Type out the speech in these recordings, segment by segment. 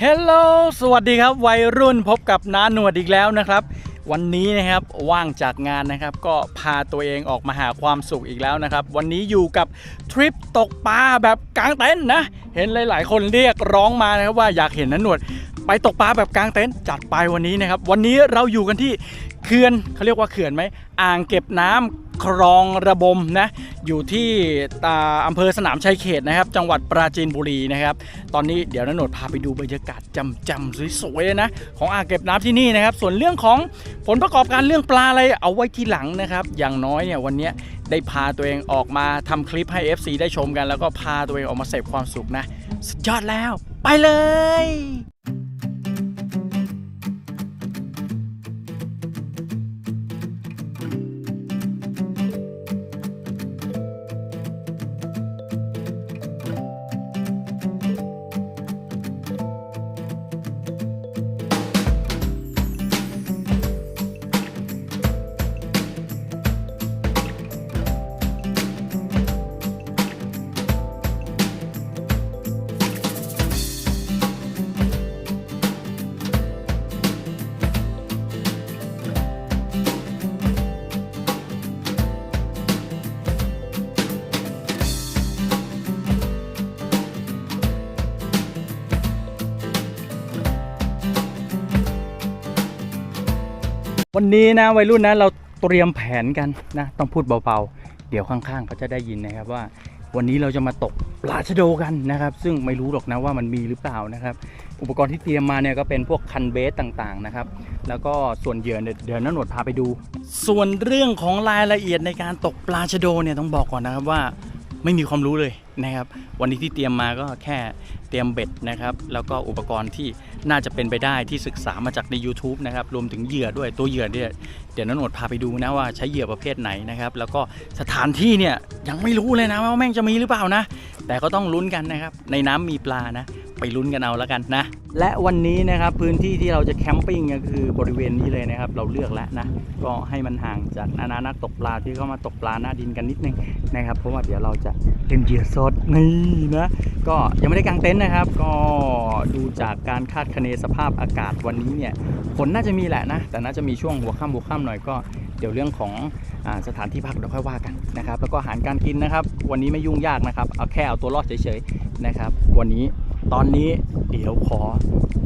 เฮลโลสวัสดีครับ วัยรุ่นพบกับน้าหนวดอีกแล้วนะครับ วันนี้นะครับว่างจากงานนะครับ ก็พาตัวเองออกมาหาความสุขอีกแล้วนะครับ วันนี้อยู่กับทริปตกปลาแบบกลางเต็นท์นะ เห็นหลาย ๆ คนเรียกร้องมานะครับว่าอยากเห็นน้าหนวด ไปตกปลาแบบกลางเต็นท์จัดไปวันนี้นะครับ วันนี้เราอยู่กันที่ เขื่อนเขาเรียกว่าเขื่อนไหมอ่างเก็บน้ำคลองระบมนะอยู่ที่ตาอำเภอสนามชัยเขตนะครับ จังหวัดปราจีนบุรีนะครับ ตอนนี้เดี๋ยวนันโหนดพาไปดูบรรยากาศจำๆสวยๆนะของอ่างเก็บน้ำที่นี่นะครับ ส่วนเรื่องของผลประกอบการเรื่องปลาอะไรเอาไว้ที่หลังนะครับ อย่างน้อยเนี่ยวันนี้ได้พาตัวเองออกมาทำคลิปให้ FC ได้ชมกัน แล้วก็พาตัวเองออกมาเสพความสุขนะสุดยอดแล้ว ไปเลย วันนี้นะวัยรุ่นนะเราเตรียมแผนกันนะต้องพูดเบาๆ เดี๋ยวข้างๆเขาจะได้ยินนะครับว่า วันนี้เราจะมาตกปลาชะโดกันนะครับ ซึ่งไม่รู้หรอกนะว่ามันมีหรือเปล่านะครับ อุปกรณ์ที่เตรียมมาเนี่ยก็เป็นพวกคันเบสต่างๆนะครับ แล้วก็ส่วนเหยื่อเนี่ยเดี๋ยวน้าหนวดพาไปดู ส่วนเรื่องของรายละเอียดในการตกปลาชะโดเนี่ยต้องบอกก่อนนะครับว่าไม่มีความรู้เลยนะครับ วันนี้ที่เตรียมมาก็แค่เตรียมเบ็ดนะครับ แล้วก็อุปกรณ์ที่น่าจะเป็นไปได้ที่ศึกษามาจากใน YouTube นะครับ รวมถึงเหยื่อด้วยตัวเหยื่อเนี่ยเดี๋ยวน้นดพาไปดูนะว่าใช้เหยื่อประเภทไหนนะครับ แล้วก็สถานที่เนี่ยยังไม่รู้เลยนะว่าแม่งจะมีหรือเปล่านะ แต่ก็ต้องลุ้นกันนะครับ ในน้ำมีปลานะ ไปลุ้นกันเอาแล้วกันนะ และวันนี้นะครับพื้นที่ที่เราจะแคมปิ้งก็คือบริเวณนี้เลยนะครับ เราเลือกแล้วนะ ก็ให้มันห่างจากนานานักตกปลาที่เข้ามาตกปลาหน้าดินกันนิดนึงนะครับ เพราะว่าเดี๋ยวเราจะเล่นเหยื่อสดนี่นะ ก็ยังไม่ได้กางเต็นท์นะครับ ก็ดูจากการคาดคะเนสภาพอากาศวันนี้เนี่ยฝนน่าจะมีแหละนะ แต่น่าจะมีช่วงหัวค่ำหัวค่ำหน่อยก็เดี๋ยวเรื่องของอสถานที่พักเดี๋ยวค่อยว่ากันนะครับ แล้วก็อาหารการกินนะครับ วันนี้ไม่ยุ่งยากนะครับเอาแค่เอาตัวรอดเฉยๆนะครับ วันนี้ตอนนี้เดี๋ยวขอ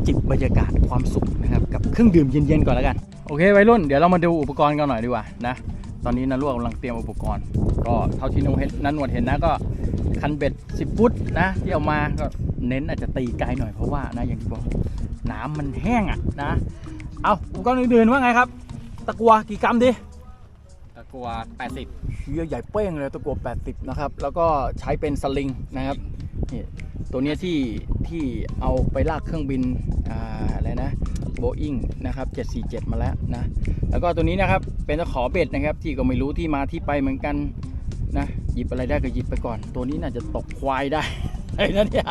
จิบบรรยากาศความสุขนะครับกับเครื่องดื่มเย็นๆก่อนแล้วกันโอเควัยรุ่นเดี๋ยวเรามาดูอุปกรณ์กันหน่อยดีกว่านะ ตอนนี้นันลวกกำลังเตรียมอุปกรณ์ ก็เท่าที่นเห็นนันหนวดเห็นนะก็คันเบ็ด 10 ฟุตนะ ที่เอามาก็เน้นอาจจะตีไกลหน่อยเพราะว่านะอย่างที่บอกน้ำมันแห้งอะนะ เอาอุปกรณ์อื่นๆว่าไงครับ ตะกัวกี่กรัมดิตะกัว 80เชี่ยใหญ่เป้งเลยตะกัว 80 นะครับ แล้วก็ใช้เป็นสลิงนะครับนี่ ตัวนี้ที่ที่เอาไปลากเครื่องบินอ่าอะไรนะโบอิงนะครับ 747 มาแล้วนะ แล้วก็ตัวนี้นะครับเป็นตะขอเบ็ดนะครับ ที่ก็ไม่รู้ที่มาที่ไปเหมือนกันนะ หยิบอะไรได้ก็หยิบไปก่อน ตัวนี้น่าจะตกควายได้ไอ้นั่นเนี่ย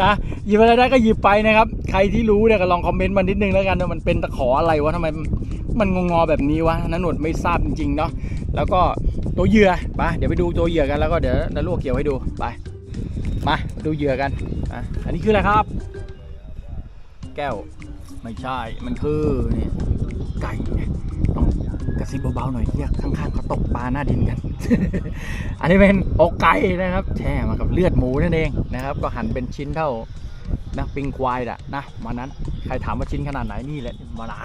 นะหยิบอะไรได้ก็หยิบไปนะครับ ใครที่รู้เนี่ยก็ลองคอมเมนต์มานิดนึงแล้วกันว่ามันเป็นตะขออะไรวะทำไมมันงงอแบบนี้วะนันหนวดไม่ทราบจริงๆเนาะแล้วก็ตัวเหยื่อไปเดี๋ยวไปดูตัวเหยื่อกันแล้วก็เดี๋ยวนันลวกเกี่ยวให้ดูไป มาดูเหยื่อกันอะอันนี้คืออะไรครับ แก้วไม่ใช่ มันคือนี่ไก่ไงต้องกระซิบเบาๆหน่อยที่ข้างๆเขาตกปลาหน้าดินกัน อันนี้เป็นอกไก่นะครับ แช่มากับเลือดหมูนั่นเองนะครับ ก็หั่นเป็นชิ้นเท่านะปิงควายอะนะมานั้นใครถามว่าชิ้นขนาดไหนนี่แหละมาละ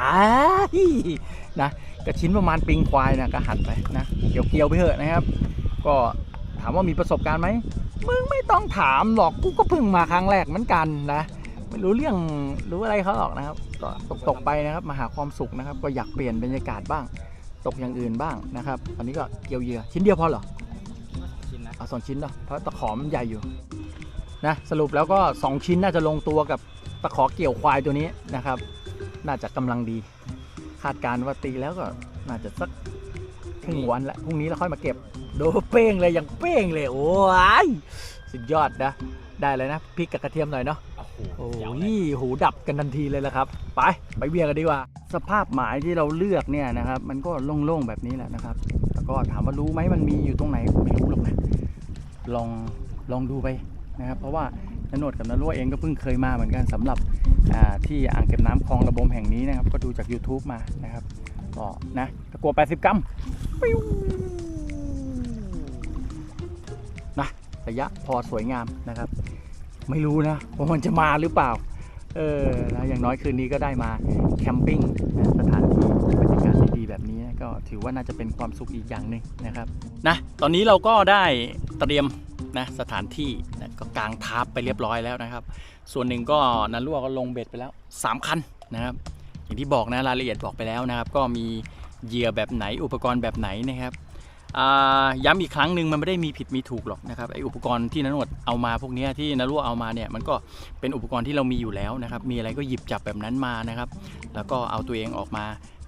นะก็ชิ้นประมาณปิงควายนะก็หั่นไปนะเกี่ยวๆไปเถอะนะครับ ก็ ถามว่ามีประสบการณ์ไหมมึงไม่ต้องถามหรอกกูก็เพิ่งมาครั้งแรกเหมือนกันนะไม่รู้เรื่องรู้อะไรเขาหรอกนะครับก็ตกตกๆไปนะครับมาหาความสุขนะครับ ก็อยากเปลี่ยนบรรยากาศบ้าง ตกอย่างอื่นบ้างนะครับตอนนี้ก็เกี่ยวเหยื่อชิ้นเดียวพอเหรอชิ้นนะเอาสองชิ้นเนาะเพราะตะขอมันใหญ่อยู่นะสรุปแล้วก็ 2 ชิ้นน่าจะลงตัวกับตะขอเกี่ยวควายตัวนี้นะครับ น่าจะกำลังดี คาดการณ์ว่าตีแล้วก็น่าจะสักครึ่งวันละพรุ่งนี้เราค่อยมาเก็บโดเป้งเลยอย่างเป้งเลยโอ้ยสุดยอดนะ ได้เลยนะพริกกับกระเทียมหน่อยเนาะโอ้โหโอ้เจ๋วยเลยหูดับกันทันทีเลยละครับ ไปไปเบียร์กันดีกว่า สภาพหมายที่เราเลือกเนี่ยนะครับ มันก็โล่งๆแบบนี้แหละนะครับแต่ก็ถามว่ารู้ไหมมันมีอยู่ตรงไหนไม่รู้หรอกนะลองลองดูไปนะครับ เพราะว่านนวดกับนรั่วเองก็เพิ่งเคยมาเหมือนกันสำหรับอ่าที่อ่างเก็บน้ำคลองระบมแห่งนี้นะครับ ก็ดูจาก YouTube มานะครับก็นะตะกัว 80 กรัม ระยะพอสวยงามนะครับ ไม่รู้นะว่ามันจะมาหรือเปล่า เออนะอย่างน้อยคืนนี้ก็ได้มาแคมปิ้งนะสถานที่บรรยากาศดีๆแบบนี้นะก็ถือว่าน่าจะเป็นความสุขอีกอย่างหนึ่งนะครับนะตอนนี้เราก็ได้เตรียมนะสถานที่นะก็กางทาร์ปไปเรียบร้อยแล้วนะครับ ส่วนหนึ่งก็นันรั่วก็ลงเบ็ดไปแล้ว 3 คันนะครับ อย่างที่บอกนะรายละเอียดบอกไปแล้วนะครับ ก็มีเหยื่อแบบไหนอุปกรณ์แบบไหนนะครับ ย้ำอีกครั้งหนึ่งมันไม่ได้มีผิดมีถูกหรอกนะครับไออุปกรณ์ที่นันวดเอามาพวกนี้ที่นรั่วเอามาเนี่ยมันก็เป็นอุปกรณ์ที่เรามีอยู่แล้วนะครับมีอะไรก็หยิบจับแบบนั้นมานะครับ แล้วก็เอาตัวเองออกมา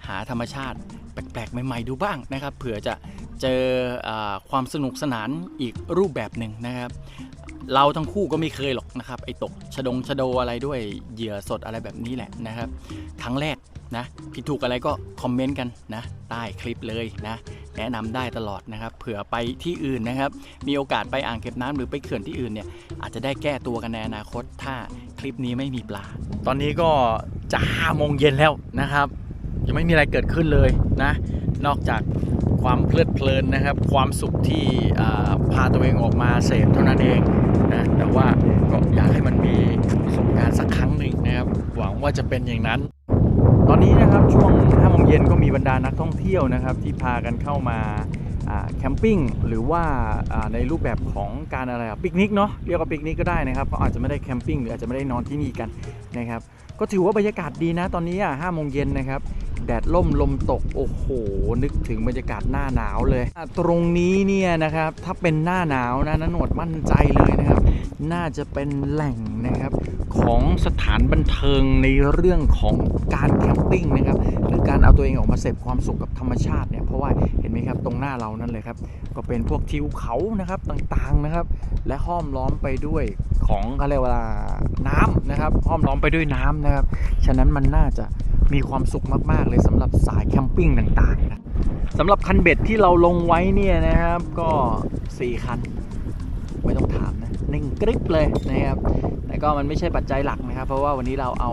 หาธรรมชาติแปลกๆ ใหม่ๆดูบ้างนะครับเผื่อจะเจออความสนุกสนานอีกรูปแบบหนึ่งนะครับ เราทั้งคู่ก็ไม่เคยหรอกนะครับไอ้ตกชะดงชะโดอะไรด้วยเหยื่อสดอะไรแบบนี้แหละนะครับ ครั้งแรกนะผิดถูกอะไรก็คอมเมนต์กันนะใต้คลิปเลยนะ แนะนำได้ตลอดนะครับ เผื่อไปที่อื่นนะครับ มีโอกาสไปอ่างเก็บน้ำหรือไปเขื่อนที่อื่นเนี่ยอาจจะได้แก้ตัวกันในอนาคต ถ้าคลิปนี้ไม่มีปลา ตอนนี้ก็จะห้าโมงเย็นแล้วนะครับ ยังไม่มีอะไรเกิดขึ้นเลยนะ นอกจากความเพลิดเพลินนะครับ ความสุขที่พาตัวเองออกมาเสพเท่านั้นเองนะแต่ว่าก็อยากให้มันมีประสบการณ์สักครั้งหนึ่งนะครับ หวังว่าจะเป็นอย่างนั้น ตอนนี้นะครับช่วง5โมงเย็นก็มีบรรดานักท่องเที่ยวนะครับ ที่พากันเข้ามาแคมปิ้งหรือว่าในรูปแบบของการอะไรปิกนิกเนาะเรียกว่าปิกนิกก็ได้นะครับเพราะอาจจะไม่ได้แคมปิ้งหรืออาจจะไม่ได้นอนที่นี่กันนะครับก็ถือว่าบรรยากาศดีนะตอนนี้อะ5โมงเย็นนะครับแดดล่มลมตกโอ้โห นึกถึงบรรยากาศหน้าหนาวเลย ตรงนี้เนี่ยนะครับถ้าเป็นหน้าหนาวนะนันหนวดมั่นใจเลยนะครับ น่าจะเป็นแหล่งนะครับของสถานบันเทิงในเรื่องของการแคมปิ้งนะครับหรือการเอาตัวเองออกมาเสพความสุขกับธรรมชาติเนี่ยเพราะว่าเห็นไหมครับตรงหน้าเรานั่นเลยครับก็เป็นพวกทิวเขานะครับต่างๆนะครับ และห้อมล้อมไปด้วยของเขาเรียกว่าน้ำนะครับห้อมล้อมไปด้วยน้ำนะครับฉะนั้นมันน่าจะมีความสุขมากๆ เลยสำหรับสายแคมปิ้งต่างๆนะสำหรับคันเบ็ดที่เราลงไว้เนี่ยนะครับก็ 4 คัน ไม่ต้องถามนะ นิ่งกริบเลยนะครับ แต่ก็มันไม่ใช่ปัจจัยหลักนะครับ เพราะว่าวันนี้เราเอา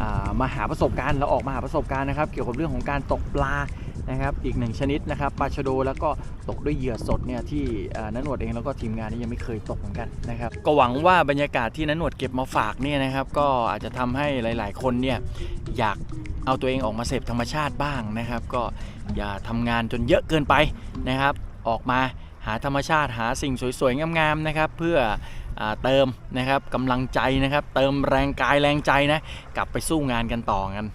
อามาหาประสบการณ์เราออกมาหาประสบการณ์นะครับ เกี่ยวกับเรื่องของการตกปลานะครับอีกหนึ่งชนิดนะครับปลาชะโดแล้วก็ตกด้วยเหยื่อสดเนี่ยที่นันหนวดเองแล้วก็ทีมงานนี่ยังไม่เคยตกเหมือนกันนะครับก็หวังว่าบรรยากาศที่นันหนวดเก็บมาฝากเนี่ยนะครับก็อาจจะทำให้หลาย ๆ คนเนี่ยอยากเอาตัวเองออกมาเสพธรรมชาติบ้างนะครับ ก็อย่าทำงานจนเยอะเกินไปนะครับ ออกมา หาธรรมชาติหาสิ่งสวยๆ งามๆนะครับ เพื่ออเติมนะครับกำลังใจนะครับ เติมแรงกายแรงใจนะ กลับไปสู้งานกันต่อกัน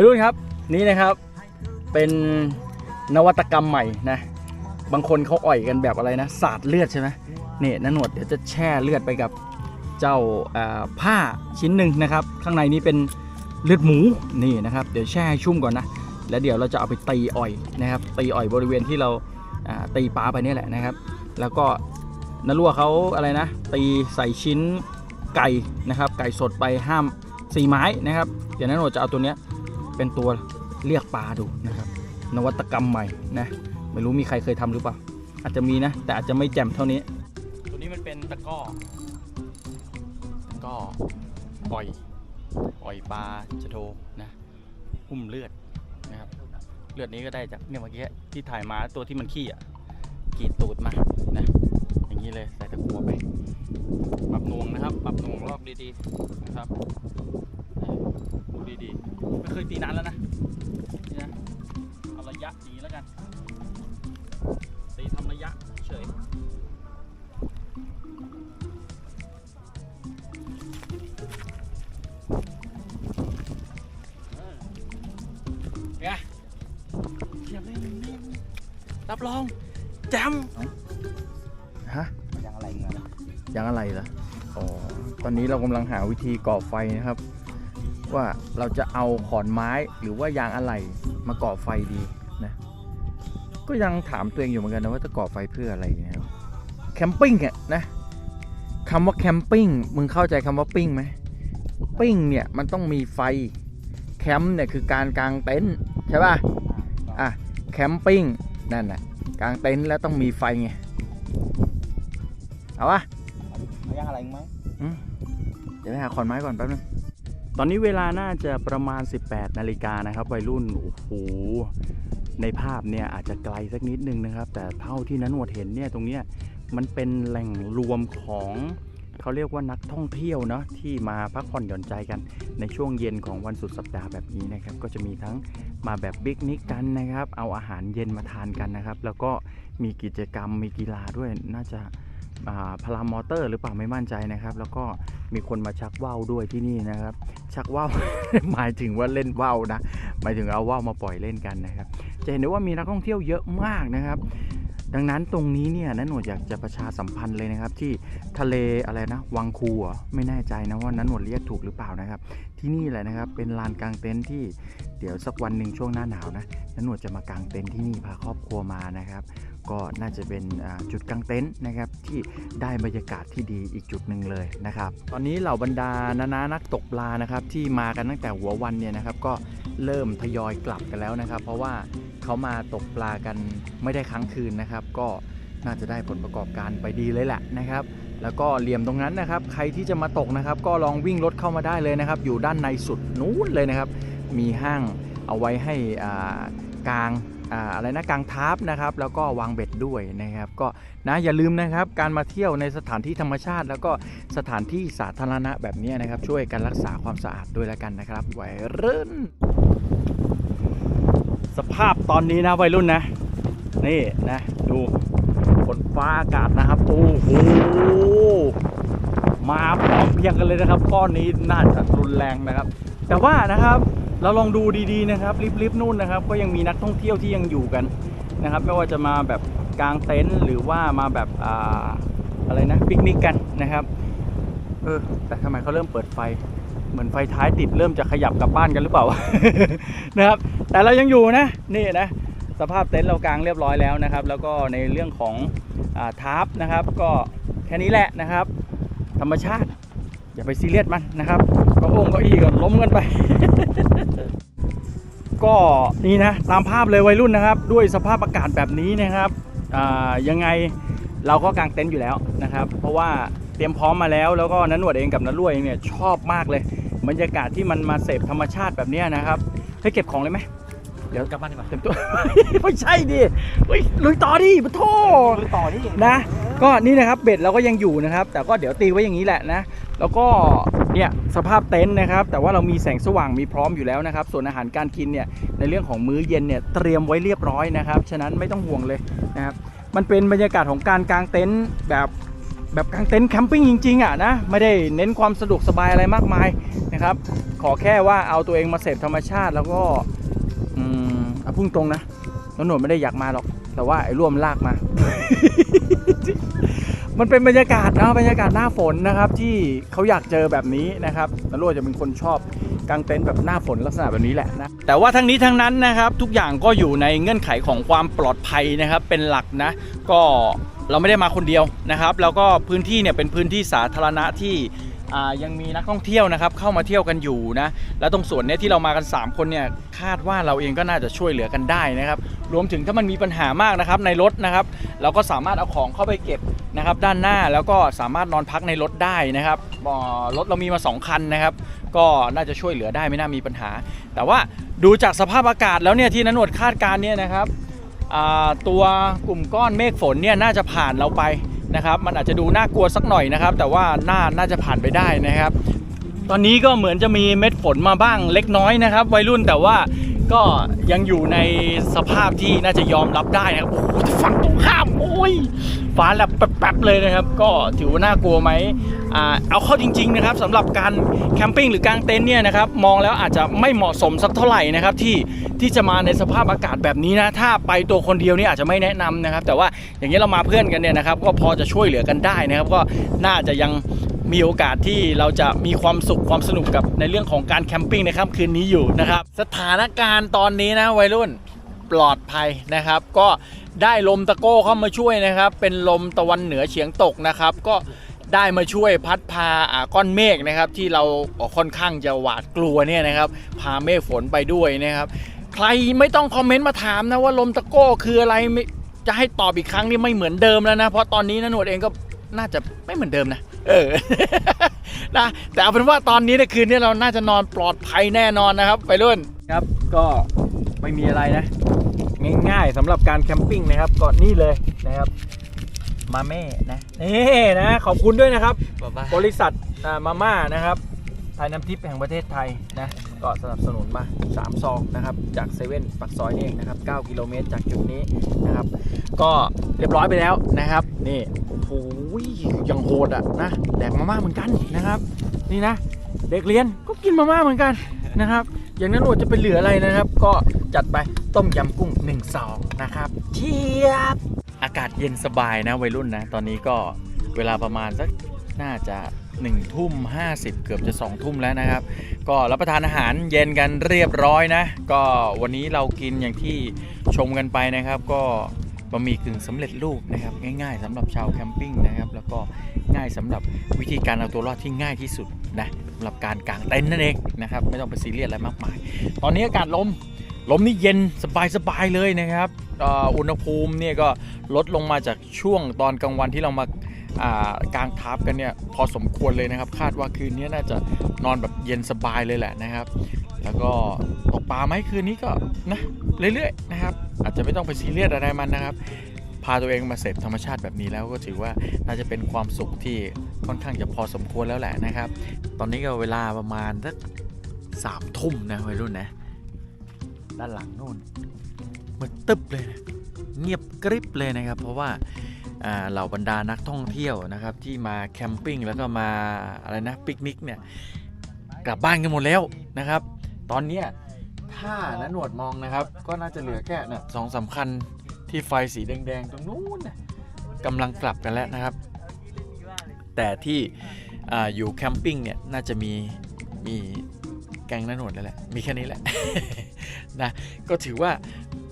วัยรุ่นครับนี่นะครับเป็นนวัตกรรมใหม่นะบางคนเขาอ่อยกันแบบอะไรนะสาดเลือดใช่ไหมนี่นันหนวดเดี๋ยวจะแช่เลือดไปกับเจ้าผ้าชิ้นหนึ่งนะครับ ข้างในนี้เป็นเลือดหมูนี่นะครับ เดี๋ยวแช่ให้ชุ่มก่อนนะแล้วเดี๋ยวเราจะเอาไปตีอ่อยนะครับตีอ่อยบริเวณที่เราาตีปลาไปนี่แหละนะครับ แล้วก็นรั่วเขาอะไรนะ ตีใส่ชิ้นไก่นะครับ ไก่สดไปห้ามสี่ไม้นะครับ เดี๋ยวนั้นเราจะเอาตัวเนี้ย เป็นตัวเรียกปลาดูนะครับ นวัตกรรมใหม่นะไม่รู้มีใครเคยทำหรือเปล่า อาจจะมีนะ แต่อาจจะไม่แจ่มเท่านี้ ตัวนี้มันเป็นตะก้อตะก้อปล่อยปล่อยปลาจะโทนะหุ้มเลือดนะครับ เลือดนี้ก็ได้จากเนี่ยเมื่อกี้ที่ถ่ายมาตัวที่มันขี้อะกีดตูดมานะอย่างนี้เลยใส่ตะกัวไปปรับนวงนะครับ ปรับนวงรอบดีๆนะครับ ดูดีๆ ไม่เคยตีนานแล้วนะ นี่นะเอาระยะอย่างนี้แล้วกัน ตีทำระยะเฉยเออเป็นไงรับรองแจมฮะยังอะไรเงี้ยยังอะไรล่ะอ๋อตอนนี้เรากำลังหาวิธีก่อไฟนะครับ ว่าเราจะเอาขอนไม้หรือว่ายางอะไรมาก่อไฟดีนะก็ยังถามตัวเองอยู่เหมือนกันนะว่าจะก่อไฟเพื่ออะไรนะครับแคมปิ้งอะนะคำว่าแคมปิ้งมึงเข้าใจคำว่าปิ้งไหมปิ้งเนี่ยมันต้องมีไฟแคมป์เนี่ยคือการกางเต็นท์ใช่ป่ะอะแคมปิ้งนั่นน่ะกางเต็นท์แล้วต้องมีไฟไงเอาวะยังอะไรมั้งเดี๋ยวไปหาขอนไม้ก่อนแป๊บนึง ตอนนี้เวลาน่าจะประมาณ 18 นาฬิกานะครับ วัยรุ่น โอ้โห ในภาพเนี่ยอาจจะไกลสักนิดนึงนะครับ แต่เท่าที่นั้นวดเห็นเนี่ยตรงเนี้ยมันเป็นแหล่งรวมของเขาเรียกว่านักท่องเที่ยวเนาะที่มาพักผ่อนหย่อนใจกันในช่วงเย็นของวันสุดสัปดาห์แบบนี้นะครับ ก็จะมีทั้งมาแบบปิกนิกกันนะครับ เอาอาหารเย็นมาทานกันนะครับ แล้วก็มีกิจกรรมมีกีฬาด้วยน่าจะ อ่าพลามอเตอร์หรือเปล่าไม่มั่นใจนะครับ แล้วก็มีคนมาชักว่าวด้วยที่นี่นะครับ ชักว่าว หมายถึงว่าเล่นว่าวนะหมายถึงเอาว่าวมาปล่อยเล่นกันนะครับ จะเห็นได้ว่ามีนักท่องเที่ยวเยอะมากนะครับ ดังนั้นตรงนี้เนี่ยนันหนวดอยากจะประชาสัมพันธ์เลยนะครับ ที่ทะเลอะไรนะวังคูไม่แน่ใจนะว่านันหนวดเรียกถูกหรือเปล่านะครับ ที่นี่แหละนะครับเป็นลานกลางเต็นท์ที่เดี๋ยวสักวันหนึ่งช่วงหน้าหนาวนะนันหนวดจะมากางเต็นท์ที่นี่พาครอบครัวมานะครับ ก็น่าจะเป็นจุดกางเต็นท์นะครับที่ได้บรรยากาศที่ดีอีกจุดหนึ่งเลยนะครับ ตอนนี้เหล่าบรรดานานานักตกปลานะครับที่มากันตั้งแต่หัววันเนี่ยนะครับก็เริ่มทยอยกลับกันแล้วนะครับ เพราะว่าเขามาตกปลากันไม่ได้ค้างคืนนะครับ ก็น่าจะได้ผลประกอบการไปดีเลยแหละนะครับ แล้วก็เหลี่ยมตรงนั้นนะครับ ใครที่จะมาตกนะครับ ก็ลองวิ่งรถเข้ามาได้เลยนะครับ อยู่ด้านในสุดนู้นเลยนะครับ มีห้างเอาไว้ให้อ่ากาง อะไรนะกางทาร์ปนะครับแล้วก็วางเบ็ดด้วยนะครับ ก็นะอย่าลืมนะครับการมาเที่ยวในสถานที่ธรรมชาติ แล้วก็สถานที่สาธารณะแบบนี้นะครับ ช่วยกันรักษาความสะอาดด้วยแล้วกันนะครับวัยรุ่น สภาพตอนนี้นะวัยรุ่นนะ นี่นะ ดูฝนฟ้าอากาศนะครับโอ้โหมาพร้อมเพียงกันเลยนะครับ ก้อนนี้น่าจะรุนแรงนะครับ แต่ว่านะครับ เราลองดูดีๆนะครับริบๆนู่นนะครับ ก็ยังมีนักท่องเที่ยวที่ยังอยู่กันนะครับ ไม่ว่าจะมาแบบกางเต็นท์หรือว่ามาแบบอ่าอะไรนะปิกนิกกันนะครับเออแต่ทำไมเขาเริ่มเปิดไฟ เหมือนไฟท้ายติดเริ่มจะขยับกลับบ้านกันหรือเปล่า นะครับ แต่เรายังอยู่นะนี่นะสภาพเต็นท์เรากางเรียบร้อยแล้วนะครับ แล้วก็ในเรื่องของอาทาร์ปนะครับ ก็แค่นี้แหละนะครับ ธรรมชาติอย่าไปซีเรียสมันนะครับก็องก็อีก็ล้มกันไป ก็นี่นะตามภาพเลยวัยรุ่นนะครับ ด้วยสภาพอากาศแบบนี้นะครับยังไงเราก็กางเต็นท์อยู่แล้วนะครับ เพราะว่าเตรียมพร้อมมาแล้วแล้วก็นันหนวดเองกับนันรั่วเองเนี่ยชอบมากเลยบรรยากาศที่มันมาเสพธรรมชาติแบบนี้นะครับให้ยเก็บของเลยไหมเดี๋ยวกลับบ้านดีกว่าเต็มตัวไม่ใช่ดิเฮ้ยลุยต่อดิปะโทลุยต่อนี่นะ ก็นี่นะครับเบ็ดเราก็ยังอยู่นะครับ แต่ก็เดี๋ยวตีไว้อย่างนี้แหละนะ แล้วก็เนี่ยสภาพเต็นท์นะครับ แต่ว่าเรามีแสงสว่างมีพร้อมอยู่แล้วนะครับ ส่วนอาหารการกินเนี่ยในเรื่องของมื้อเย็นเนี่ยเตรียมไว้เรียบร้อยนะครับ ฉะนั้นไม่ต้องห่วงเลยนะครับมันเป็นบรรยากาศของการกางเต็นท์แบบแบบกางเต็นท์แคมปิ้งจริงๆอะนะไม่ได้เน้นความสะดวกสบายอะไรมากมายนะครับ ขอแค่ว่าเอาตัวเองมาเสพธรรมชาติแล้วก็อืมเอาพุ่งตรงนะน้องหนวดไม่ได้อยากมาหรอก แต่ว่าไอ้ร่วมลากมา มันเป็นบรรยากาศนะบรรยากาศหน้าฝนนะครับ ที่เขาอยากเจอแบบนี้นะครับนรวจะเป็นคนชอบกางเต็นท์แบบหน้าฝนลักษณะแบบนี้แหละนะแต่ว่าทั้งนี้ทั้งนั้นนะครับ ทุกอย่างก็อยู่ในเงื่อนไขของความปลอดภัยนะครับ เป็นหลักนะ ก็เราไม่ได้มาคนเดียวนะครับ แล้วก็พื้นที่เนี่ยเป็นพื้นที่สาธารณะที่ ยังมีนักท่องเที่ยวนะครับเข้ามาเที่ยวกันอยู่นะแล้วตรงส่วนนี้ที่เรามากัน 3 คนเนี่ยคาดว่าเราเองก็น่าจะช่วยเหลือกันได้นะครับรวมถึงถ้ามันมีปัญหามากนะครับในรถนะครับ เราก็สามารถเอาของเข้าไปเก็บนะครับด้านหน้าแล้วก็สามารถนอนพักในรถได้นะครับรถเรามีมา 2 คันนะครับ ก็น่าจะช่วยเหลือได้ไม่น่ามีปัญหา แต่ว่าดูจากสภาพอากาศแล้วเนี่ยที่นันวดคาดการณ์เนี่ยนะครับ ตัวกลุ่มก้อนเมฆฝนเนี่ยน่าจะผ่านเราไปนะครับ มันอาจจะดูน่ากลัวสักหน่อยนะครับ แต่ว่าน่าน่าจะผ่านไปได้นะครับ ตอนนี้ก็เหมือนจะมีเม็ดฝนมาบ้างเล็กน้อยนะครับ วัยรุ่นแต่ว่า ก็ยังอยู่ในสภาพที่น่าจะยอมรับได้นะครับโอ้โหฝั่งตรงข้ามโอ้ยฟ้าแลบแป๊บๆเลยนะครับ ก็ถือว่าน่ากลัวไหมอ่าเอาเข้าจริง ๆ นะครับสำหรับการแคมปิ้งหรือกางเต็นท์เนี่ยนะครับมองแล้วอาจจะไม่เหมาะสมสักเท่าไหร่นะครับที่ที่จะมาในสภาพอากาศแบบนี้นะถ้าไปตัวคนเดียวนี่อาจจะไม่แนะนำนะครับ แต่ว่าอย่างนี้ยเรามาเพื่อนกันเนี่ยนะครับ ก็พอจะช่วยเหลือกันได้นะครับ ก็น่าจะยัง มีโอกาสที่เราจะมีความสุขความสนุกกับในเรื่องของการแคมปิ้งในค่ำคืนนี้อยู่นะครับ สถานการณ์ตอนนี้นะวัยรุ่นปลอดภัยนะครับ ก็ได้ลมตะโก้เข้ามาช่วยนะครับ เป็นลมตะวันเหนือเฉียงตกนะครับ ก็ได้มาช่วยพัดพาก้อนเมฆนะครับ ที่เราค่อนข้างจะหวาดกลัวเนี่ยนะครับ พาเมฆฝนไปด้วยนะครับ ใครไม่ต้องคอมเมนต์มาถามนะว่าลมตะโก้คืออะไรไม่จะให้ตอบอีกครั้งนี่ไม่เหมือนเดิมแล้วนะ เพราะตอนนี้นะหนวดเองก็น่าจะไม่เหมือนเดิมนะ เออนะแต่เอาเป็นว่าตอนนี้ในคืนนี้เราน่าจะนอนปลอดภัยแน่นอนนะครับไปรุ่นครับก็ไม่มีอะไรนะ ง่ายๆสำหรับการแคมปิ้งนะครับก็นี่เลยนะครับ มาเม่นะนี่นะ ขอบคุณด้วยนะครับ บริษัทอ่ามาม่านะครับไทยน้ำทิพย์แห่งประเทศไทยนะก็สนับสนุนมา 3 ซองนะครับ จากเซเว่นปักซอยนี่เองนะครับ 9 กิโลเมตรจากจุดนี้นะครับ ก็เรียบร้อยไปแล้วนะครับ นี่โอ้โห ยังโหดอะนะแดกมาม่าเหมือนกันนะครับ นี่นะเด็กเรียนก็กินมาม่าเหมือนกันนะครับ อย่างนั้นอดจะเป็นเหลืออะไรนะครับ ก็จัดไปต้มยำกุ้ง1ซองนะครับเชียบอากาศเย็นสบายนะวัยรุ่นนะ ตอนนี้ก็เวลาประมาณสักน่าจะ1ทุ่ม50เกือบจะ2ทุ่มแล้วนะครับ ก็รับประทานอาหารเย็นกันเรียบร้อยนะ ก็วันนี้เรากินอย่างที่ชมกันไปนะครับ ก็ บะหมี่กึ่งสำเร็จรูปนะครับง่าย ๆสำหรับชาวแคมปิ้งนะครับแล้วก็ง่ายสำหรับวิธีการเอาตัวรอดที่ง่ายที่สุดนะสำหรับการกางเต็นท์นั่นเองนะครับไม่ต้องไปซีเรียสอะไรมากมาย ตอนนี้อากาศลมลมนี่เย็นสบายๆเลยนะครับอ,อุณหภูมิเนี่ยก็ลดลงมาจากช่วงตอนกลางวันที่เรามาอ่ากางทับกันเนี่ยพอสมควรเลยนะครับ คาดว่าคืนนี้น่าจะนอนแบบเย็นสบายเลยแหละนะครับ แล้วก็ตกปลาไหมคืนนี้ก็นะเรื่อยๆนะครับ อาจจะไม่ต้องไปซีเรียสอะไรมันนะครับ พาตัวเองมาเสพธรรมชาติแบบนี้แล้วก็ถือว่าน่าจะเป็นความสุขที่ค่อนข้างจะพอสมควรแล้วแหละนะครับ ตอนนี้ก็เวลาประมาณสักสามทุ่มนะวัยรุ่นนะ ด้านหลังนู่นมืดตึ๊บเลยนะเงียบกริบเลยนะครับ เพราะว่าอ่าเหล่าบรรดานักท่องเที่ยวนะครับ ที่มาแคมปิ้งแล้วก็มาอะไรนะปิกนิกเนี่ยกลับบ้านกันหมดแล้วนะครับ ตอนเนี้ย ถ้านะหนวดมองนะครับ ก็น่าจะเหลือแค่นะสองสำคัญที่ไฟสีแดงๆ ตรงนู้นนะกำลังกลับกันแล้วนะครับ แต่ที่ออยู่แคมปิ้งเนี่ยน่าจะมีมีแกงน้าหนวดแล้วแหละ มีแค่นี้แหละนะก็ถือว่า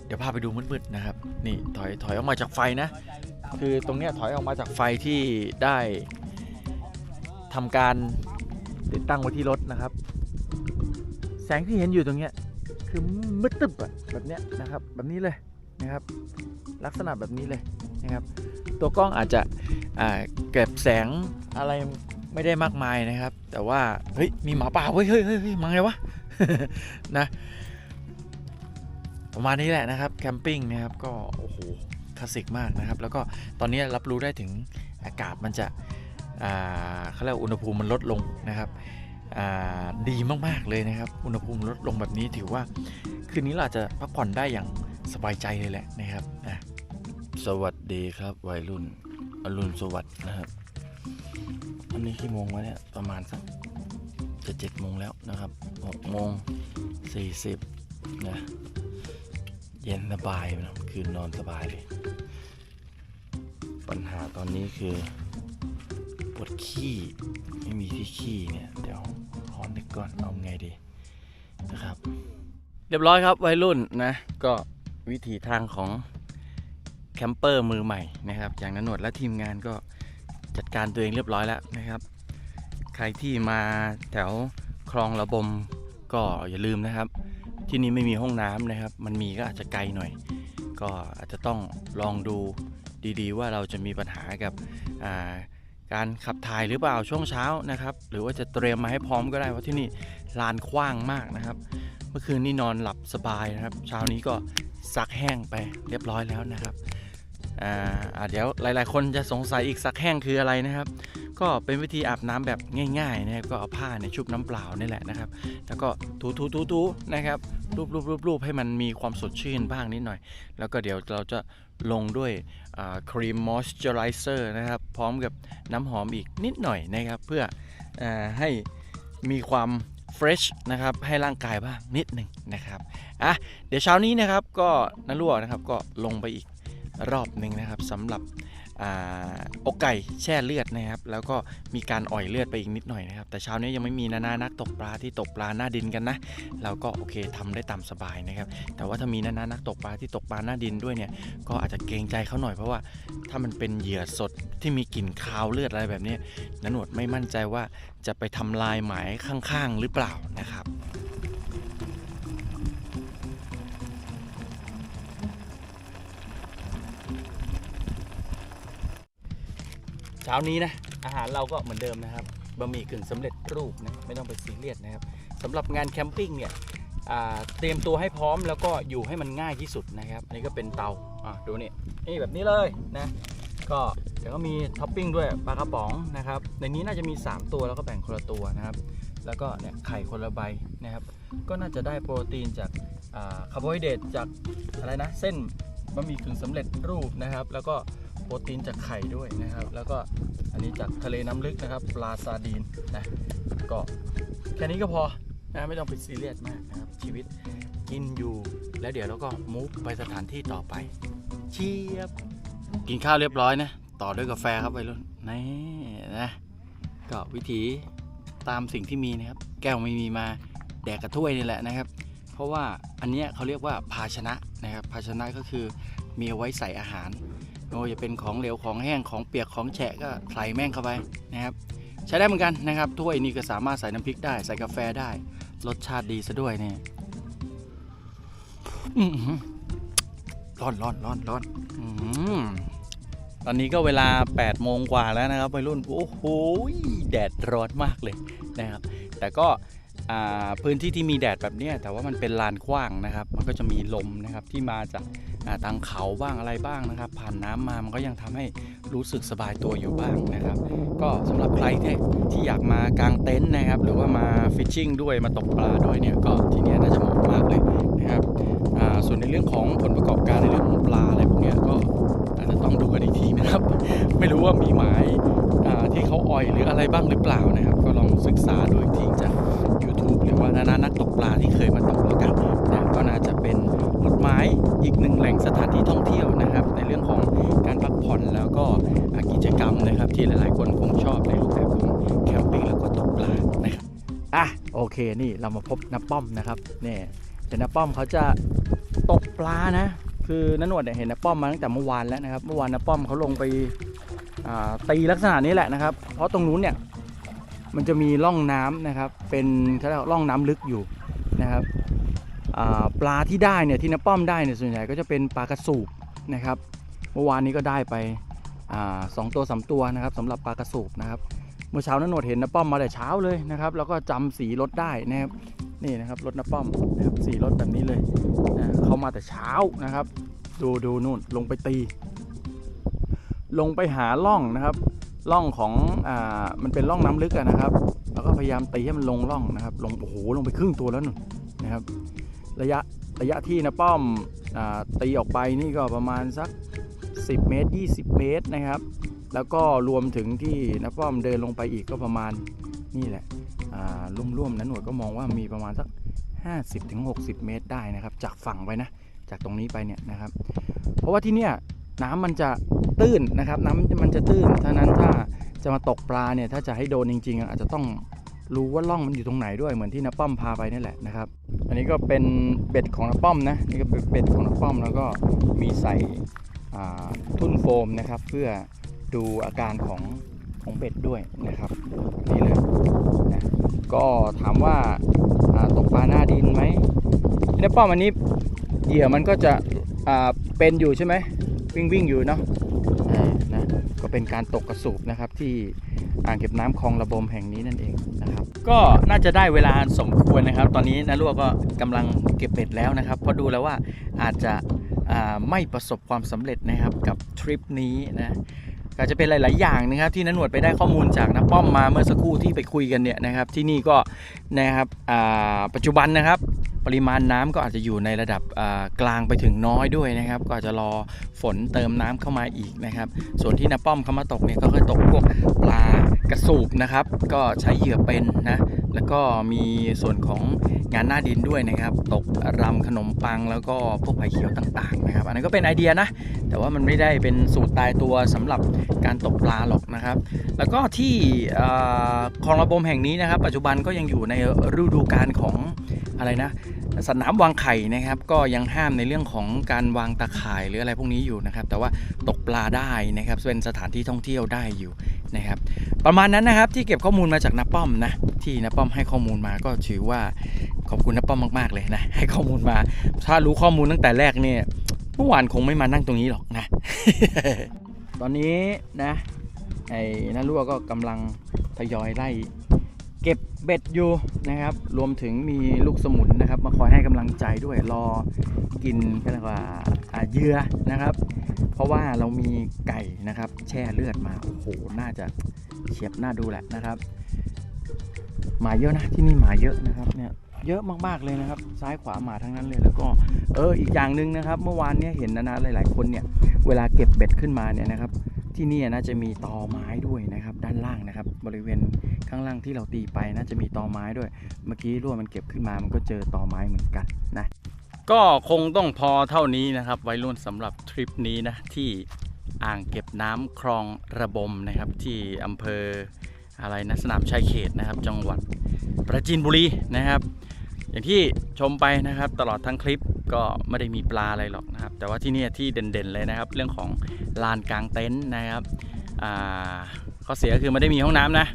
เดี๋ยวพาไปดูมืดๆนะครับ นี่ถอยถอยออกมาจากไฟนะ คือตรงเนี้ยถอยออกมาจากไฟที่ได้ทำการติดตั้งไว้ที่รถนะครับ แสงที่เห็นอยู่ตรงเนี้ย คือมืดตึบอะแบบเนี้ยนะครับ แบบนี้เลยนะครับ ลักษณะแบบนี้เลยนะครับ ตัวกล้องอาจจะเก็บแสงอะไรไม่ได้มากมายนะครับ แต่ว่าเฮ้ยมีหมาป่าเฮ้ยเฮ้ยเฮ้ยมาไงวะนะประมาณนี้แหละนะครับแคมปิ้งนะครับก็โอ้โหคลาสสิกมากนะครับ แล้วก็ตอนนี้รับรู้ได้ถึงอากาศมันจะเขาเรียกอุณหภูมิมันลดลงนะครับ ดีมากๆเลยนะครับ อุณหภูมิลดลงแบบนี้ถือว่า คืนนี้เราจะพักผ่อนได้อย่างสบายใจเลยแหละนะครับอะสวัสดีครับวัยรุ่นอรุณสวัสดิ์นะครับอันนี้กี่โมงวะเนี่ยประมาณสักจะเจ็ดโมงแล้วนะครับหกโมงสี่สิบนะเย็นสบายนะคืนนอนสบายเลย ปัญหาตอนนี้คือ ปวดขี้ ไม่มีที่ขี้เนี่ย เดี๋ยวขอนึกก่อนเอาไงดีนะครับ เรียบร้อยครับวัยรุ่นนะ ก็วิถีทางของแคมเปอร์มือใหม่นะครับ อย่างนันหนวดและทีมงานก็จัดการตัวเองเรียบร้อยแล้วนะครับ ใครที่มาแถวคลองระบมก็อย่าลืมนะครับ ที่นี่ไม่มีห้องน้ำนะครับ มันมีก็อาจจะไกลหน่อย ก็อาจจะต้องลองดูดีๆ ว่าเราจะมีปัญหากับอ่า การขับถ่ายหรือเปล่าช่วงเช้านะครับ หรือว่าจะเตรียมมาให้พร้อมก็ได้เพราะที่นี่ลานกว้างมากนะครับ เมื่อคืนนี้นอนหลับสบายนะครับ เช้านี้ก็ซักแห้งไปเรียบร้อยแล้วนะครับอ่าเดี๋ยวหลาย ๆ คนจะสงสัยอีกซักแห้งคืออะไรนะครับ ก็เป็นวิธีอาบน้ำแบบง่าย ๆ นะครับ ก็เอาผ้าเนี่ยชุบน้ำเปล่านี่แหละนะครับ แล้วก็ถูๆๆๆนะครับรูปรูปรูปรูปให้มันมีความสดชื่นบ้างนิดหน่อย แล้วก็เดี๋ยวเราจะ ลงด้วยครีมมอยส์เจอไรเซอร์นะครับ พร้อมกับน้ำหอมอีกนิดหน่อยนะครับ เพื่ออให้มีความเฟรชนะครับ ให้ร่างกายบ้างนิดหนึ่งนะครับอะเดี๋ยวเช้านี้นะครับก็นรั่วนะครับก็ลงไปอีกรอบหนึ่งนะครับสำหรับ อกไก่แช่เลือดนะครับ แล้วก็มีการอ่อยเลือดไปอีกนิดหน่อยนะครับ แต่เช้านี้ยังไม่มีนานานักตกปลาที่ตกปลาหน้าดินกันนะ เราก็โอเคทำได้ตามสบายนะครับ แต่ว่าถ้ามีนานานักตกปลาที่ตกปลาหน้าดินด้วยเนี่ย ก็อาจจะเกรงใจเขาหน่อยเพราะว่าถ้ามันเป็นเหยื่อสดที่มีกลิ่นคาวเลือดอะไรแบบนี้นันหนวดไม่มั่นใจว่าจะไปทำลายหมายข้างๆ หรือเปล่านะครับ ช้านี้นะอาหารเราก็เหมือนเดิมนะครับบะหมี่กึ่งสำเร็จรูปนะไม่ต้องไปซีเรียสนะครับสำหรับงานแคมปิ้งเนี่ยเตรียมตัวให้พร้อมแล้วก็อยู่ให้มันง่ายที่สุดนะครับ อันนี้ก็เป็นเตาอะดูนี่นี่แบบนี้เลยนะก็เดี๋ยวก็มีท็อปปิ้งด้วยปลากระป๋องนะครับในนี้น่าจะมี 3 ตัวแล้วก็แบ่งคนละตัวนะครับ แล้วก็เนี่ยไข่คนละใบนะครับ ก็น่าจะได้โปรตีนจากอ่าคาร์โบไฮเดรตจากอะไรนะเส้นบะหมี่กึ่งสำเร็จรูปนะครับ แล้วก็ โปรตีนจากไข่ด้วยนะครับ แล้วก็อันนี้จากทะเลน้ำลึกนะครับ ปลาซาดีนนะก็แค่นี้ก็พอนะไม่ต้องไปซีเรียสมากนะครับ ชีวิตกินอยู่ แล้วเดี๋ยวเราก็มูฟไปสถานที่ต่อไป เชียบ กินข้าวเรียบร้อยนะ ต่อด้วยกาแฟครับไปรุ่นนี่นะก็วิถีตามสิ่งที่มีนะครับ แก้วไม่มีมาแดกกระถ้วยนี่แหละนะครับ เพราะว่าอันเนี้ยเขาเรียกว่าภาชนะนะครับ ภาชนะก็คือมีเอาไว้ใส่อาหาร ไม่ว่าจะเป็นของเหลวของแห้งของเปียกของแฉะก็ใส่แม่งเข้าไปนะครับ ใช้ได้เหมือนกันนะครับถ้วยนี้ก็สามารถใส่น้ำพริกได้ใส่กาแฟได้ รสชาติดีซะด้วยเนี่ยร้อนร้อนร้อนร้อนอืมตอนนี้ก็เวลา8โมงกว่าแล้วนะครับวัยรุ่น โอ้โหแดดร้อนมากเลยนะครับ แต่ก็พื้นที่ที่มีแดดแบบนี้แต่ว่ามันเป็นลานกว้างนะครับ มันก็จะมีลมนะครับที่มาจาก อ่าทางเขาบ้างอะไรบ้างนะครับ ผ่านน้ำมามันก็ยังทำให้รู้สึกสบายตัวอยู่บ้างนะครับ ก็สำหรับใครที่ที่อยากมากางเต็นท์นะครับ หรือว่ามาฟิชชิ่งด้วยมาตกปลาด้วยเนี่ยก็ที่นี่น่าจะเหมาะมากเลยนะครับส่วนในเรื่องของผลประกอบการในเรื่องของปลาอะไรพวกนี้ก็อาจจะต้องดูกันอีกทีนะครับ ไม่รู้ว่ามีหมายที่เขาอ่อยหรืออะไรบ้างหรือเปล่านะครับ ก็ลองศึกษาดูอีกทีจาก YouTube หรือว่านานานักตกปลาที่เคยมาตกแล้วกันนะก็น่าจะเป็นหมุดหมาย อีกหนึ่งแหล่งสถานที่ท่องเที่ยวนะครับ ในเรื่องของการพักผ่อนแล้วก็กิจกรรมนะครับ ที่หลาย ๆ คนคงชอบในรูปแบบของแคมปิ้งแล้วก็ตกปลานะครับอะโอเคนี่เรามาพบน้าป้อมนะครับเนี่ยเดี๋ยวน้าป้อมเขาจะตกปลานะ คือน้าหนวดเนี่ยเห็นน้าป้อมมาตั้งแต่เมื่อวานแล้วนะครับ เมื่อวานน้าป้อมเขาลงไปตีลักษณะนี้แหละนะครับ เพราะตรงนู้นเนี่ยมันจะมีร่องน้ำนะครับ เป็นเขาเรียกว่าร่องน้ำลึกอยู่นะครับ ปลาที่ได้เนี่ยที่น้าป้อมได้เนี่ยส่วนใหญ่ก็จะเป็นปลากระสูบนะครับเมื่อวานนี้ก็ได้ไปสองตัวสามตัวนะครับสำหรับปลากระสูบนะครับเมื่อเช้านั้นโหนดเห็นน้าป้อมมาแต่เช้าเลยนะครับแล้วก็จำสีรถได้นะครับนี่นะครับรถน้าป้อมนะครับสีรถแบบนี้เลยนะเขามาแต่เช้านะครับ ดูดูนู่นลงไปตี ลงไปหาล่องนะครับร่องของอ่ามันเป็นร่องน้ำลึกนะครับ แล้วก็พยายามตีให้มันลงร่องนะครับ ลงโอ้โหลงไปครึ่งตัวแล้วนู่นนะครับ ระยะระยะที่นะป้อมอตีออกไปนี่ก็ประมาณสัก 10 เมตร 20 เมตรนะครับ แล้วก็รวมถึงที่นะป้อมเดินลงไปอีกก็ประมาณนี่แหละร่วมๆนะหน่วยก็มองว่ามีประมาณสัก 50-60 เมตรได้นะครับ จากฝั่งไปนะจากตรงนี้ไปเนี่ยนะครับ เพราะว่าที่เนี่ยน้ำมันจะตื้นนะครับน้ำมันจะตื้นฉะนั้นถ้าจะมาตกปลาเนี่ยถ้าจะให้โดนจริงๆ อาจจะต้องรู้ว่าล่องมันอยู่ตรงไหนด้วยเหมือนที่น้าป้อมพาไปนี่แหละนะครับ นี้ก็เป็นเบ็ดของน้าป้อมนะนี่ก็เป็นเบ็ดของน้าป้อมแล้วก็มีใส่ทุ่นโฟมนะครับ เพื่อดูอาการของของเบ็ดด้วยนะครับนี่เลยนะก็ถามว่าตกปลาหน้าดินไหมน้าป้อมอันนี้เหยื่อมันก็จะเป็นอยู่ใช่ไหมวิ่งวิ่งอยู่เนาะนะก็เป็นการตกกระสูบนะครับที่ อ่างเก็บน้ำคลองระบมแห่งนี้นั่นเองนะครับ ก็น่าจะได้เวลาสมควรนะครับ ตอนนี้นาลวกก็กำลังเก็บเบ็ดแล้วนะครับเพราะดูแล้วว่าอาจจะไม่ประสบความสำเร็จนะครับกับทริปนี้นะก็จะเป็นหลาย ๆ อย่างนะครับที่นันหนวดไปได้ข้อมูลจากนักป้อมมาเมื่อสักครู่ที่ไปคุยกันเนี่ยนะครับ ที่นี่ก็นะครับปัจจุบันนะครับ ปริมาณน้ำก็อาจจะอยู่ในระดับกลางไปถึงน้อยด้วยนะครับ ก็อาจจะรอฝนเติมน้ำเข้ามาอีกนะครับ ส่วนที่นาป้อมเขามาตกเนี่ยก็คือตกพวกปลากระสูบนะครับ ก็ใช้เหยื่อเป็นนะแล้วก็มีส่วนของงานหน้าดินด้วยนะครับ ตกรำขนมปังแล้วก็พวกไผ่เขียวต่างๆนะครับ อันนั้นก็เป็นไอเดียนะ แต่ว่ามันไม่ได้เป็นสูตรตายตัวสำหรับการตกปลาหรอกนะครับ แล้วก็ที่เอ่อคลองระบมแห่งนี้นะครับ ปัจจุบันก็ยังอยู่ในฤดูกาลของ อะไรนะสนามวางไข่นะครับ ก็ยังห้ามในเรื่องของการวางตาข่ายหรืออะไรพวกนี้อยู่นะครับ แต่ว่าตกปลาได้นะครับเป็นสถานที่ท่องเที่ยวได้อยู่นะครับ ประมาณนั้นนะครับที่เก็บข้อมูลมาจากนาป้อมนะที่นาป้อมให้ข้อมูลมาก็ถือว่าขอบคุณนาป้อมมาก ๆเลยนะให้ข้อมูลมา ถ้ารู้ข้อมูลตั้งแต่แรกเนี่ยเมื่อวานคงไม่มานั่งตรงนี้หรอกนะ ตอนนี้นะไอ้นารั่วก็กำลังทยอยไล่ ก็บเบ็ดอยู่นะครับ รวมถึงมีลูกสมุนนะครับ มาคอยให้กำลังใจด้วยรอกินก็เรียกว่าอ่าเหยื่อนะครับ เพราะว่าเรามีไก่นะครับ แช่เลือดมาโอ้โหน่าจะเฉียบน่าดูแหละนะครับหมาเยอะนะที่นี่หมาเยอะนะครับเนี่ยเยอะมากๆเลยนะครับ ซ้ายขวาหมาทั้งนั้นเลยแล้วก็เอออีกอย่างหนึ่งนะครับ เมื่อวานเนี่ยเห็นนะนะหลาย ๆ คนเนี่ยเวลาเก็บเบ็ดขึ้นมาเนี่ยนะครับ ที่นี่น่าจะมีตอไม้ด้วยนะครับ ด้านล่างนะครับ บริเวณข้างล่างที่เราตีไปน่าจะมีตอไม้ด้วย เมื่อกี้รั่วมันเก็บขึ้นมามันก็เจอตอไม้เหมือนกันนะ ก็คงต้องพอเท่านี้นะครับไวัยรุ่นสำหรับทริปนี้นะที่อ่างเก็บน้ำคลองระบมนะครับที่อำเภออะไรนะสนามชายเขตนะครับ จังหวัดปราจีนบุรีนะครับ อย่างที่ชมไปนะครับตลอดทั้งคลิป ก็ไม่ได้มีปลาอะไรหรอกนะครับ แต่ว่าที่นี่ที่เด่นๆเลยนะครับ เรื่องของลานกลางเต็นท์นะครับข้อเสียคือไม่ได้มีห้องน้ำนะ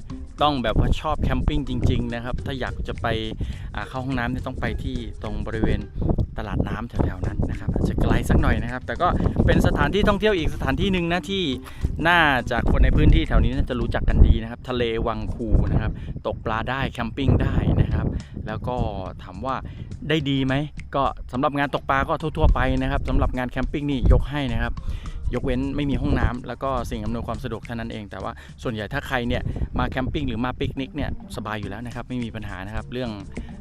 ต้องแบบว่าชอบแคมปิ้งจริง ๆ นะครับ ถ้าอยากจะไปเข้าห้องน้ำเนี่ยต้องไปที่ตรงบริเวณตลาดน้ำแถวๆนั้นนะครับอาจจะไกลสักหน่อยนะครับ แต่ก็เป็นสถานที่ท่องเที่ยวอีกสถานที่หนึ่งนะที่น่าจะคนในพื้นที่แถวนี้น่าจะรู้จักกันดีนะครับ ทะเลวังคูนะครับ ตกปลาได้แคมปิ้งได้นะครับ แล้วก็ถามว่าได้ดีไหม ก็สำหรับงานตกปลาก็ทั่วๆไปนะครับสำหรับงานแคมปิ้งนี่ยกให้นะครับยกเว้นไม่มีห้องน้ำแล้วก็สิ่งอำนวยความสะดวกเท่านั้นเองแต่ว่าส่วนใหญ่ถ้าใครเนี่ยมาแคมปิ้งหรือมาปิกนิกเนี่ยสบายอยู่แล้วนะครับไม่มีปัญหานะครับเรื่อง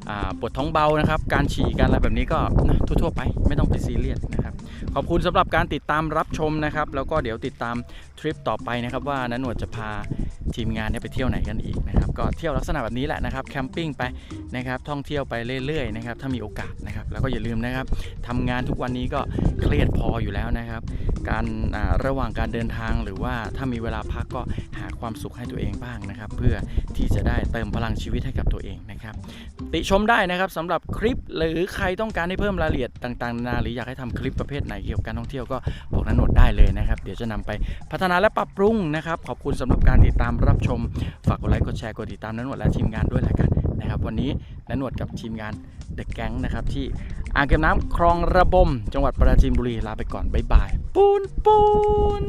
อปวดท้องเบานะครับการฉี่การอะไรแบบนี้ก็ทั่วๆไปไม่ต้องไปซีเรียสนะครับขอบคุณสำหรับการติดตามรับชมนะครับแล้วก็เดี๋ยวติดตามทริปต่อไปนะครับว่านันหนวดจะพา ทีมงานเนี่ยไปเที่ยวไหนกันอีกนะครับก็เที่ยวลักษณะแบบนี้แหละนะครับแคมปิ้งไปนะครับท่องเที่ยวไปเรื่อยๆนะครับถ้ามีโอกาสนะครับแล้วก็อย่าลืมนะครับทำงานทุกวันนี้ก็เครียดพออยู่แล้วนะครับ การอ่าระหว่างการเดินทางหรือว่าถ้ามีเวลาพักก็หาความสุขให้ตัวเองบ้างนะครับ เพื่อที่จะได้เติมพลังชีวิตให้กับตัวเองนะครับติชมได้นะครับสำหรับคลิปหรือใครต้องการให้เพิ่มรายละเอียดต่างๆนานาหรืออยากให้ทำคลิปประเภทไหนเกี่ยวกับการท่องเที่ยวก็บอกนันโนดได้เลยนะครับ เดี๋ยวจะนำไปพัฒนาและปรับปรุงนะครับ ขอบคุณสำหรับการติดตามรับชม ฝากกดไลค์กดแชร์กดติดตามนันโนดและทีมงานด้วยแล้วกันนะครับ วันนี้นันโนดกับทีมงานเดอะแก๊งนะครับที่อ่างเก็บน้ำคลองระบม จังหวัดปราจีนบุรีลาไปก่อนบ๊ายบายปูนปูน